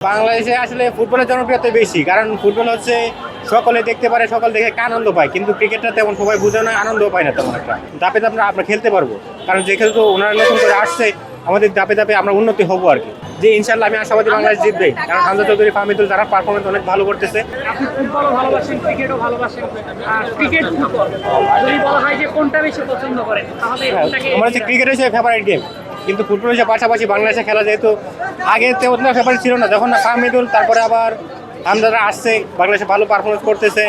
বাংলাদেশে আসলে ফুটবলের জনপ্রিয়তা বেশি কারণ ফুটবল হচ্ছে সকলে দেখতে পারে সকল দেখে একটা আনন্দ পায় কিন্তু ক্রিকেটটা তেমন সবাই বুঝে না আনন্দ পায় না তেমন একটা। দাপে দাপে আমরা আমরা খেলতে পারব কারণ যেহেতু ওনারা নতুন করে আসছে আমাদের দাপে দাপে আমরা উন্নতি হব আর কি। যে ইনশাল্লাহ আমি আশাবাদী বাংলাদেশ জিতবে কারণ হামজা চৌধুরী ফাহমিদুল তারা পারফরমেন্স অনেক ভালো করতেছে। আপনি ফুটবলও ভালোবাসেন ক্রিকেটও ভালোবাসেন। আর ক্রিকেট ফুটবল যদি বলা হয় যে কোনটা বেশি পছন্দ করেন তাহলে আমার হচ্ছে ক্রিকেট হচ্ছে ফেভারিট গেম কিন্তু ফুটবলের পাশাপাশি বাংলাদেশে খেলা যেহেতু আগে তেমন ফেভারিট ছিল না। যখন না ফাহমিদুল তারপরে আবার আমরা আসছে, বাংলাদেশে ভালো পারফরমেন্স করতেছে।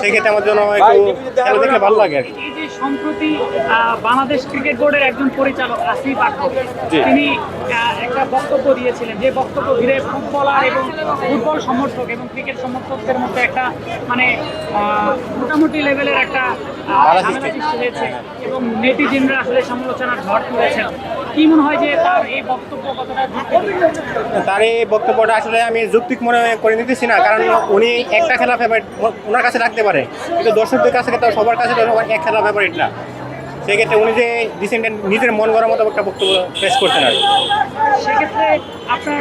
সেক্ষেত্রে আমার জন্য একটু খেলা দেখলে ভালো লাগে আর কি। সম্প্রতি বাংলাদেশ ক্রিকেট বোর্ডের একজন পরিচালক আসিফ আকবর তিনি একটা বক্তব্য দিয়েছিলেন যে বক্তব্য ঘিরে ফুটবলার এবং ফুটবল সমর্থক এবং ক্রিকেট সমর্থকদের মধ্যে একটা মানে মোটামুটি লেভেলের একটা হয়েছে এবং নেটিজেনরা আসলে সমালোচনার ঝড় তুলেছেন। কি মনে হয় যে তার এই বক্তব্য কতটা তার এই বক্তব্যটা আসলে আমি যুক্তিক মনে করে নিতেছি না কারণ উনি একটা খেলা ফেভারিট ওনার কাছে রাখতে পারে। কিন্তু দর্শকদের কাছে তো সবার কাছে তো সবার এক খেলা ফেভারিট না। সেক্ষেত্রে উনি যে ডিসেন্ডেন্ট নিজের মন করার মতো একটা বক্তব্য পেশ করতেন আর সেক্ষেত্রে আপনার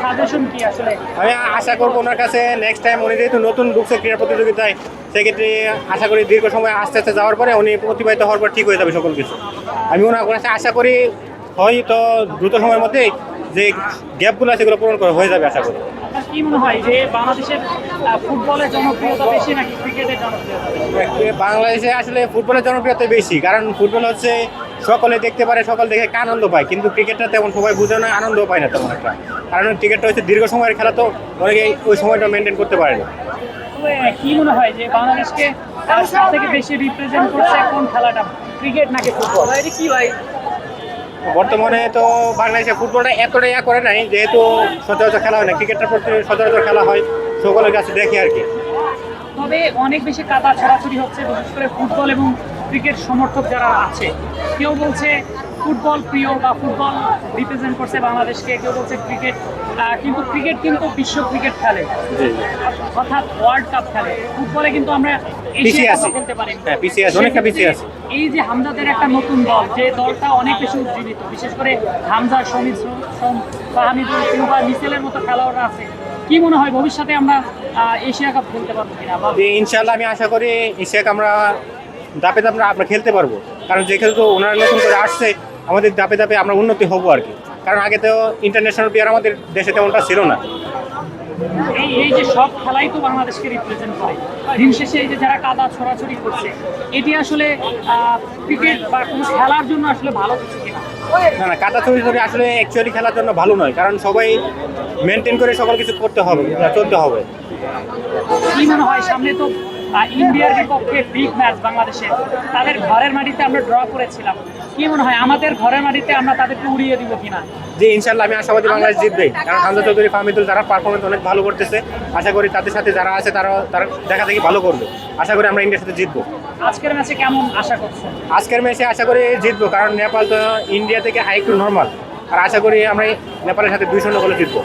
সাজেশন কি আসলে? আমি আশা করব ওনার কাছে নেক্সট টাইম উনি যেহেতু নতুন ঢুকছে ক্রীড়া প্রতিযোগিতায় সেক্ষেত্রে আশা করি দীর্ঘ সময় আস্তে আস্তে যাওয়ার পরে উনি প্রতিবাহিত হওয়ার পর ঠিক হয়ে যাবে সকল কিছু। আমি ওনার কাছে আশা করি হয়তো দ্রুত সময়ের মধ্যে যে গ্যাপগুলো আছে সেগুলো পূরণ করা হয়ে যাবে আশা করি। কি মনে হয় যে বাংলাদেশের ফুটবলের জনপ্রিয়তা বেশি নাকি ক্রিকেটের জনপ্রিয়তা বাংলাদেশে আসলে ফুটবলের জনপ্রিয়তা বেশি কারণ ফুটবল হচ্ছে সকলে দেখতে পারে সকল দেখে আনন্দ পায় কিন্তু ক্রিকেটটা তেমন সবাই বুঝে না আনন্দ পায় না তেমন একটা। কারণ ক্রিকেটটা হচ্ছে দীর্ঘ সময়ের খেলা তো অনেকে ওই সময়টা মেনটেন করতে পারে না। কি মনে হয় যে বাংলাদেশকে সব থেকে বেশি রিপ্রেজেন্ট করছে কোন খেলাটা ক্রিকেট নাকি ফুটবল? কি ভাই? বর্তমানে তো বাংলাদেশে ফুটবলটা এতটা ইয়া করে নাই, যেহেতু সচরাচর খেলা হয় না ক্রিকেটটা প্রতি সচরাচর খেলা হয়, সকলের কাছে দেখি আর কি। তবে অনেক বেশি কাদা ছড়াছড়ি হচ্ছে, বিশেষ করে ফুটবল এবং ক্রিকেট সমর্থক যারা আছে, কেউ বলছে ফুটবল প্রিয় বা ফুটবল রিপ্রেজেন্ট করছে বাংলাদেশকে কেউ বলছে ক্রিকেট কিন্তু ক্রিকেট কিন্তু বিশ্ব ক্রিকেট খেলে। অর্থাৎ ওয়ার্ল্ড কাপ খেলে। ফুটবলে কিন্তু আমরা এশিয়া খেলতে পারি। হ্যাঁ, আছি, অনেকটা পিছিয়ে আছি। এই যে হামজাদের একটা নতুন দল যে দলটা অনেক বেশি উজ্জীবিত বিশেষ করে হামজা সোম ফাহামিদুল কিংবা মিসেলের মতো খেলোয়াড়রা আছে। কি মনে হয় ভবিষ্যতে আমরা এশিয়া কাপ খেলতে পারব কিনা যে ইনশাল্লাহ আমি আশা করি এশিয়াকে আমরা দাপে দাপে আমরা খেলতে পারব। কারণ যেহেতু ওনারা নতুন করে আসছে আমাদের দাপে দাপে আমরা উন্নতি হব আর কি। কারণ আগে তো ইন্টারন্যাশনাল প্লেয়ার আমাদের দেশে তেমনটা ছিল না। এই এই যে সব খেলাই তো বাংলাদেশকে রিপ্রেজেন্ট করে। দিন শেষে এই যে যারা কাদা ছড়াছড়ি করছে এটি আসলে ক্রিকেট বা কোনো খেলার জন্য আসলে ভালো কিছু কিনা না? না কাটা ছড়ি ছড়ি আসলে অ্যাকচুয়ালি খেলার জন্য ভালো নয়। কারণ সবাই মেনটেন করে সকল কিছু করতে হবে চলতে হবে। কি মনে হয় সামনে তো ইন্ডিয়ার বিপক্ষে বিগ ম্যাচ বাংলাদেশে। তাদের ঘরের মাটিতে আমরা ড্র করেছিলাম। কি মনে হয় আমাদের ঘরের মাটিতে আমরা তাদেরকে উড়িয়ে দিব কিনা? যে ইনশাল্লাহ আমি আশাবাদী বাংলাদেশ জিতবে। কারণ হামজা চৌধুরী ফাহমিদুল তারা পারফরমেন্স অনেক ভালো করতেছে। আশা করি তাদের সাথে যারা আছে তারা তারা দেখা দেখি ভালো করবে। আশা করি আমরা ইন্ডিয়ার সাথে জিতবো। আজকের ম্যাচে কেমন আশা করছেন আজকের ম্যাচে আশা করি জিতবো কারণ নেপাল তো ইন্ডিয়া থেকে আরেকটু নর্মাল আর আশা করি আমরা নেপালের সাথে দুই শূন্য গোলে জিতবো।